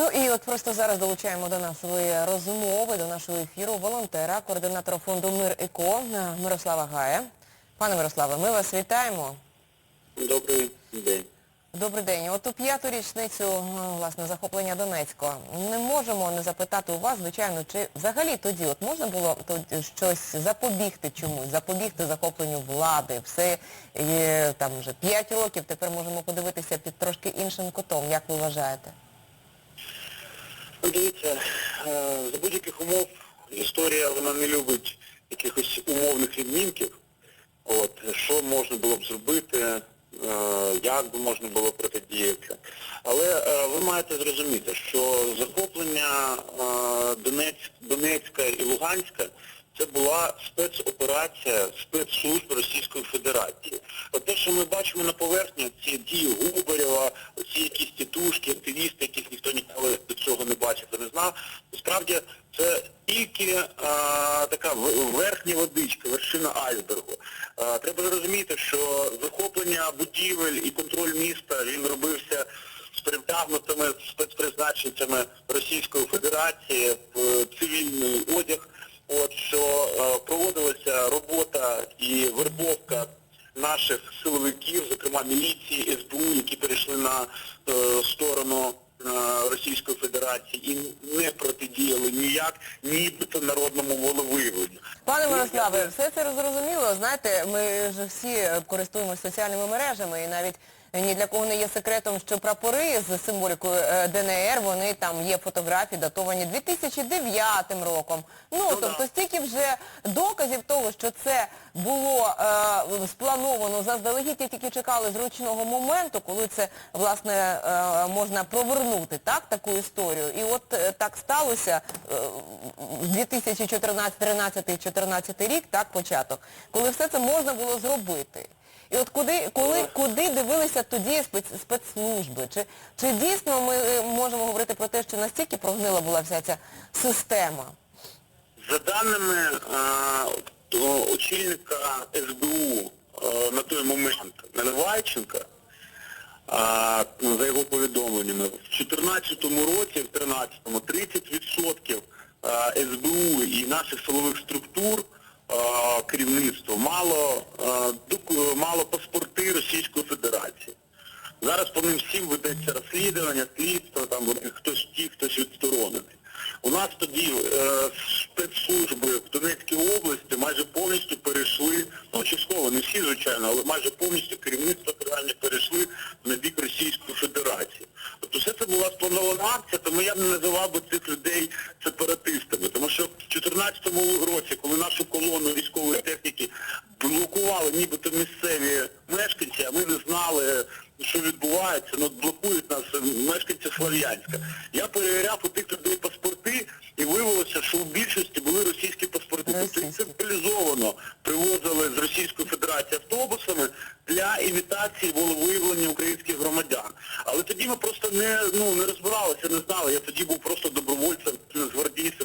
Ну і от просто зараз долучаємо до нашої розмови, до нашого ефіру волонтера, координатора фонду Мир ЕКО Мирослава Гая. Пане Мирославе, ми вас вітаємо. Добрий день. Добрий день. От у п'яту річницю е, власне захоплення Донецького не можемо не запитати у вас, звичайно, чи взагалі тоді от можна було тоді щось запобігти чомусь, запобігти захопленню влади. Все є там вже п'ять років. Тепер можемо подивитися під трошки іншим кутом. Як ви вважаєте? Дивіться, е, за будь-яких умов історія вона не любить якихось умовних відмінків. От, що можна було б зробити, е, як би можна було протидіяти. Але е, ви маєте зрозуміти, що захоплення Донець, Донецька і Луганська це була спецоперація спецслужб Російської Федерації. От те, що ми бачимо на поверхні, ці дії Губарєва, ці якісь тітушки, активісти, яких ніхто ніколи до цього не бачив не знав, насправді це тільки а, така верхня водичка, вершина айсбергу. А, треба зрозуміти, що захоплення будівель і контроль міста він робився з перетягнутими спецпризначенцями Російської Федерації в цивільний одяг. От що е, проводилася робота і вербовка наших силовиків, зокрема міліції, СБУ, які перейшли на е, сторону е, Російської Федерації і не протидіяли ніяк, нібито народному волевиявленню. Пане Мирославе, все це зрозуміло. Знаєте, ми ж всі користуємося соціальними мережами і навіть ні для кого не є секретом, що прапори з символікою е, ДНР, вони там є фотографії, датовані 2009 роком. Ну, да. тобто стільки вже доказів того, що це було е, сплановано заздалегідь, і тільки чекали зручного моменту, коли це, власне, е, можна провернути, так, таку історію. І от е, так сталося е, 2014, 13, 14 рік, так, початок, коли все це можна було зробити. І от куди, коли, куди дивилися тоді спец- спецслужби? Чи, чи дійсно ми е, можемо говорити про те, що настільки прогнила була вся ця система? За даними е, то очільника СБУ е, на той момент Наливайченка, е, за його повідомленнями, в 2014 році, в 2013-му 30% е, СБУ і наших силових структур керівництво мало, е, мало паспорти Російської Федерації. Зараз по ним всім ведеться розслідування, слідство, там хтось ті, хтось відсторонений. У нас тоді е, спецслужби в Донецькій області майже повністю перейшли, ну частково, не всі, звичайно, але майже повністю керівництво федеральне перейшли на бік Російської Федерації. Тобто все це була спланована акція, тому я б не називав би цих людей сепаратистами. Тому що в 2014 році, коли нашу колону військової техніки блокували нібито місцеві мешканці, а ми не знали, що відбувається, ну блокують нас мешканці Слов'янська. Я перевіряв у тих людей паспорти і виявилося, що у більшості були російські паспорти. Тобто їх Російські. централізовано привозили з Російської Федерації автобусами для імітації волевиявлення українських громадян. Але тоді ми просто не ну не розбиралися, не знали. Я тоді був просто добровольцем з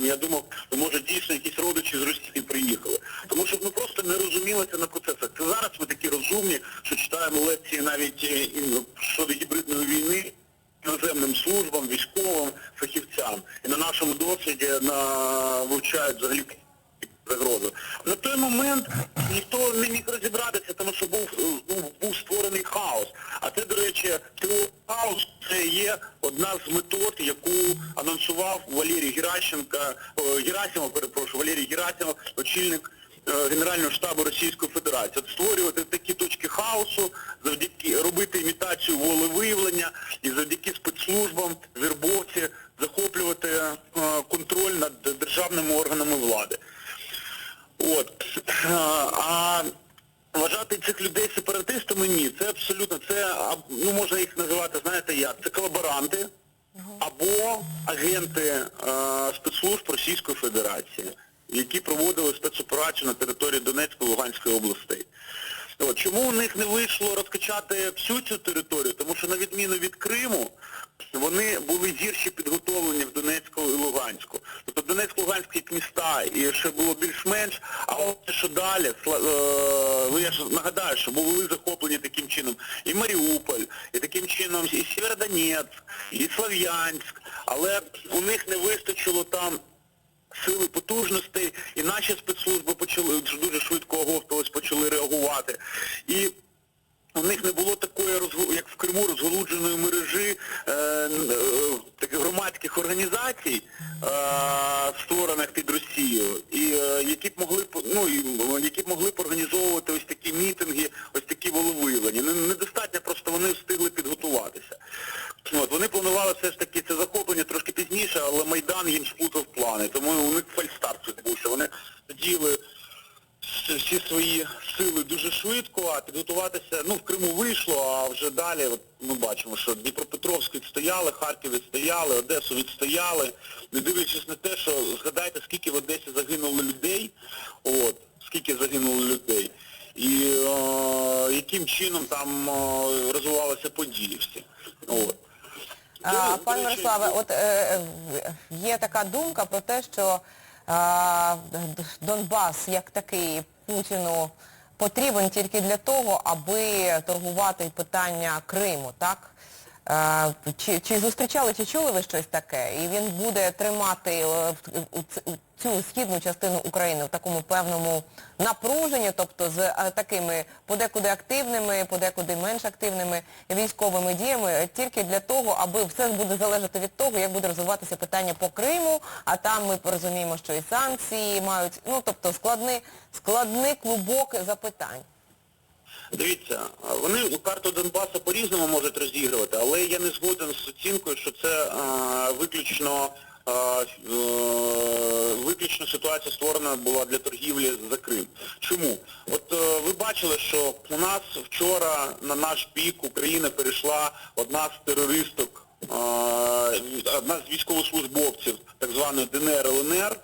Я думав, може дійсно якісь родичі з Росії приїхали. Тому що ми просто не розумілися на процесах. Це зараз ми такі розумні, що читаємо лекції навіть е, щодо гібридної війни іноземним службам, військовим, фахівцям. І на нашому досвіді на вивчають взагалі загрозу. На той момент ніхто не міг розібратися, тому що був, е, був, був створений хаос. А це, до речі, хаос це є одна з метод, яку анонсував Валерій Геращенко, о, Герасимов, перепрошую, Валерій Герасимов, очільник е, Генерального штабу Російської Федерації. От створювати такі точки хаосу, завдяки робити імітацію волевиявлення і завдяки спецслужбам, вірбовці, захоплювати е, контроль над державними органами влади. От. А вважати цих людей сепаратистами ні. Це абсолютно, це, ну можна їх називати, знаєте як, це колаборанти або агенти е, спецслужб Російської Федерації, які проводили спецоперацію на території Донецької Луганської областей. От, чому у них не вийшло розкачати всю цю територію? Тому що на відміну від Криму, вони були гірші підготовлені в Донецьку і Луганську. Тобто Донецьк, Луганськ як міста і ще було більш-менш, далі, е, я ж нагадаю, що були захоплені таким чином і Маріуполь, і таким чином і Сєвєродонецьк, і Слов'янськ, але у них не вистачило там сили потужностей, і наші спецслужби почали дуже швидко оговтались, почали реагувати. І у них не було такої, як в Криму, розголудженої мережі е, е, таких громадських організацій, е, створених під Росією, і е, які б могли б, ну, і, які б могли б організовувати ось такі мітинги, ось такі волевиявлення. Не- Недостатньо, просто вони встигли підготуватися. От, вони планували все ж таки це захоплення трошки пізніше, але Майдан їм сплутав плани, тому у них фальстарт відбувся. Вони діяли с- всі свої сили дуже швидко, а підготуватися, ну в Криму вийшло, а вже далі от, ми бачимо, що Дніпропетровськ відстояли, Харків відстояли, Одесу відстояли, не дивлячись на те, що згадайте, скільки в Одесі загинуло людей, от, скільки загинуло людей, і е, яким чином там е, розвивалися події всі. От. А, пане Мирославе, от е, є така думка про те, що Д- Донбас як такий Путіну потрібен тільки для того, аби торгувати питання Криму, так? Чи, чи зустрічали, чи чули ви щось таке? І він буде тримати е, в- цю східну частину України в такому певному напруженні, тобто з е, такими подекуди активними, подекуди менш активними військовими діями, е, тільки для того, аби все буде залежати від того, як буде розвиватися питання по Криму, а там ми розуміємо, що і санкції мають, ну тобто складний, складний клубок запитань. Дивіться, вони у карту Донбасу по-різному можуть розігрувати, але я не згоден з оцінкою, що це а, виключно а, е, виключно ситуація створена була для торгівлі за Крим. Чому? От е, ви бачили, що у нас вчора на наш пік Україна перейшла одна з терористок, а, одна з військовослужбовців так званої ДНР ЛНР, е,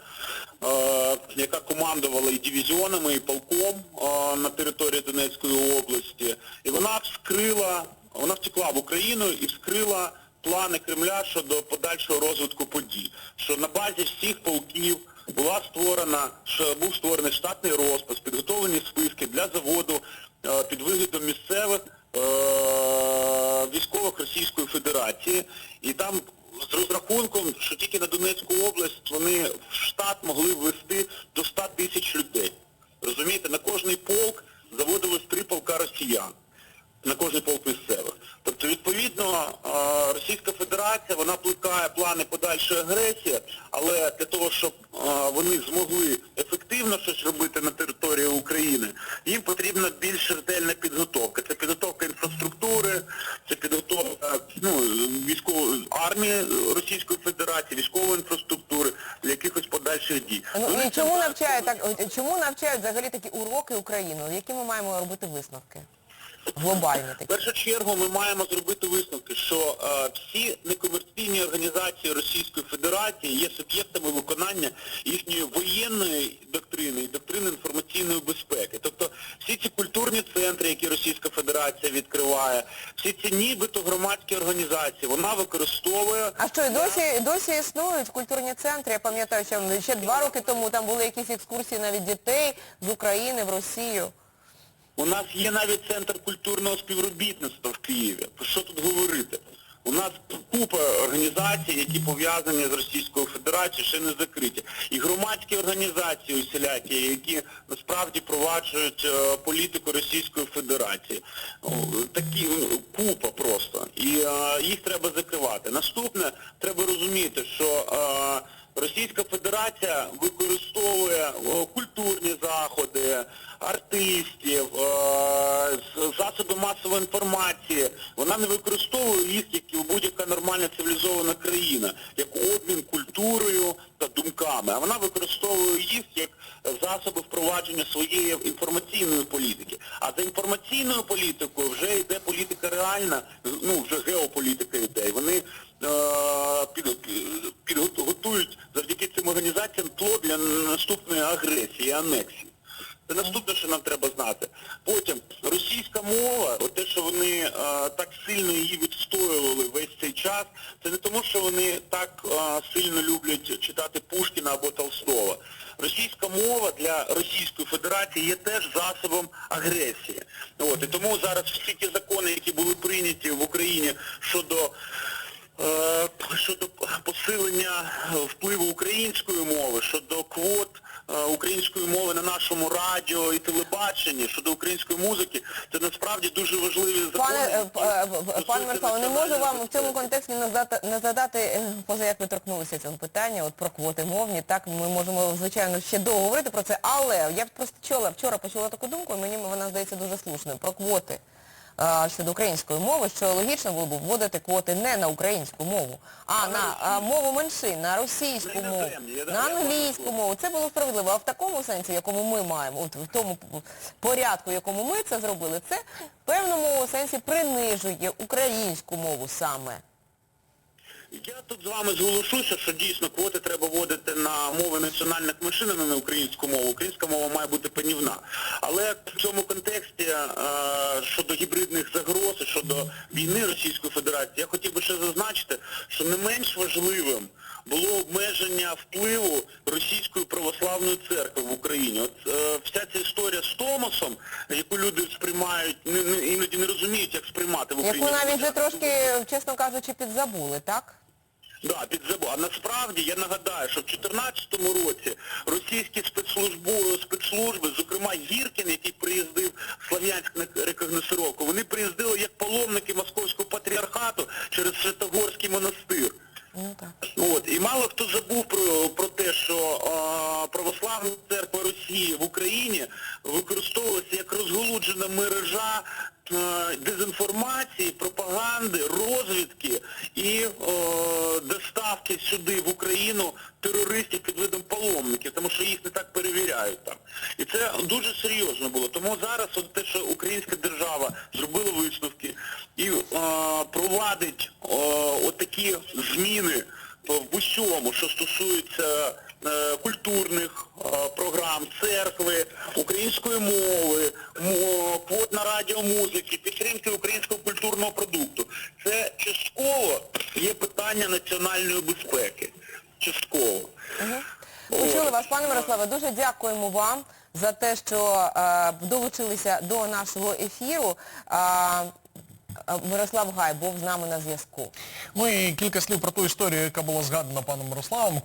яка командувала і дивізіонами, і полком е, на території Донецької області. І вона вскрила, вона втекла в Україну і вскрила плани Кремля щодо подальшого розвитку подій. Що на базі всіх полків була створена, що був створений штатний розпис, підготовлені списки для заводу е, під виглядом місцевих е, військових Російської Федерації. І там з розрахунком, що тільки на Донецьку область вони в штат могли ввести до 100 тисяч людей. Розумієте, на кожний полк заводилось три полка росіян, на кожний полк місцевих. Тобто, відповідно, Російська Федерація, вона плекає плани подальшої агресії, але для того, щоб вони змогли ефективно щось робити на території України, їм потрібна більш ретельна підготовка. Це підготовка інфраструктури, це підготовка ну, військової армії Російської Федерації, військової інфраструктури для якихось подальших дій. Ну Вони і цим чому зараз навчають так? от Чому взагалі такі уроки Україну? Які ми маємо робити висновки? Глобальні В першу чергу ми маємо зробити висновки, що е, всі некомерційні організації Російської Федерації є суб'єктами виконання їхньої воєнної доктрини і доктрини інформаційної безпеки. Тобто всі ці культурні центри, які Російська Федерація відкриває, всі ці нібито громадські організації, вона використовує А що, і досі, досі існують культурні центри? Я пам'ятаю, що ще два роки тому там були якісь екскурсії навіть дітей з України в Росію. У нас є навіть центр культурного співробітництва в Києві. Про що тут говорити? У нас купа організацій, які пов'язані з Російською Федерацією, ще не закриті. І громадські організації усілякі, які насправді проваджують е, політику Російської Федерації. Такі ну, купа просто. І е, їх треба закривати. Наступне, треба розуміти, що е, Російська Федерація використовує о, культурні заходи, артистів, е, засоби масової інформації. Вона не використовує їх, як будь-яка нормальна цивілізована країна, як обмін культурою та думками, а вона використовує їх як засоби впровадження своєї інформаційної політики. А за інформаційною політикою вже йде політика реальна, ну вже геополітика йде. Вони е, під, підготують завдяки цим організаціям тло для наступної агресії, анексії. Це наступне, що нам треба знати. Потім російська мова, от те, що вони е, так сильно її відстоювали весь цей час, це не тому, що вони так е, сильно люблять читати Пушкіна або Толстого. Російська мова для Російської Федерації є теж засобом агресії. От, і тому зараз всі ті закони, які були прийняті в Україні щодо щодо підсилення е, впливу української мови, щодо квот е, української мови на нашому радіо і телебаченні, щодо української музики, це насправді дуже важливі закони. Пане, е, які п- е, стосуються пане Мирославе, не можу вам в цьому контексті не задати, е, поза як ви торкнулися цього питання, от про квоти мовні, так, ми можемо, звичайно, ще довго говорити про це, але я просто чула, вчора почула таку думку, і мені вона здається дуже слушною, про квоти. е, щодо української мови, що логічно було б вводити квоти не на українську мову, а на е, мову меншин, на російську мову, на англійську мову. Це було справедливо. А в такому сенсі, в якому ми маємо, от в тому порядку, в якому ми це зробили, це в певному сенсі принижує українську мову саме. Я тут з вами зголошуся, що дійсно квоти треба вводити на мови національних меншин, а не на українську мову. Українська мова має бути панівна. Але в цьому контексті е, щодо гібридних загроз, щодо війни Російської Федерації, я хотів би ще зазначити, що не менш важливим було обмеження впливу Російської православної церкви в Україні. От е, вся ця історія з Томосом, яку люди сприймають, не, не, іноді не розуміють, як сприймати в Україні. Яку навіть вже трошки, чесно кажучи, підзабули, так? Да, під забу. А насправді я нагадаю, що в 2014 році російські спецслужби, спецслужби, зокрема Гіркін, який приїздив в Слов'янськ на рекогносировку, вони приїздили як паломники Московського патріархату через Святогорський монастир. Ну так. От. І мало хто забув про, про те, що а, православна церква Росії в Україні використовувалася як розголуджена мережа а, дезінформації, пропаганди, розвідки і е, доставки сюди в Україну терористів під видом паломників, тому що їх не так перевіряють там. І це дуже серйозно було. Тому зараз от те, що українська держава зробила висновки і е, провадить е, отакі зміни в усьому, що стосується е, культурних е, програм, церкви, української мови, мо- квот на радіомузики, підтримки українського культурного продукту. Це частково є питання національної безпеки. Частково. Почули вас, пане Мирославе, дуже дякуємо вам за те, що е, долучилися до нашого ефіру. А, Мирослав Гай був з нами на зв'язку. Ну і кілька слів про ту історію, яка була згадана паном Мирославом.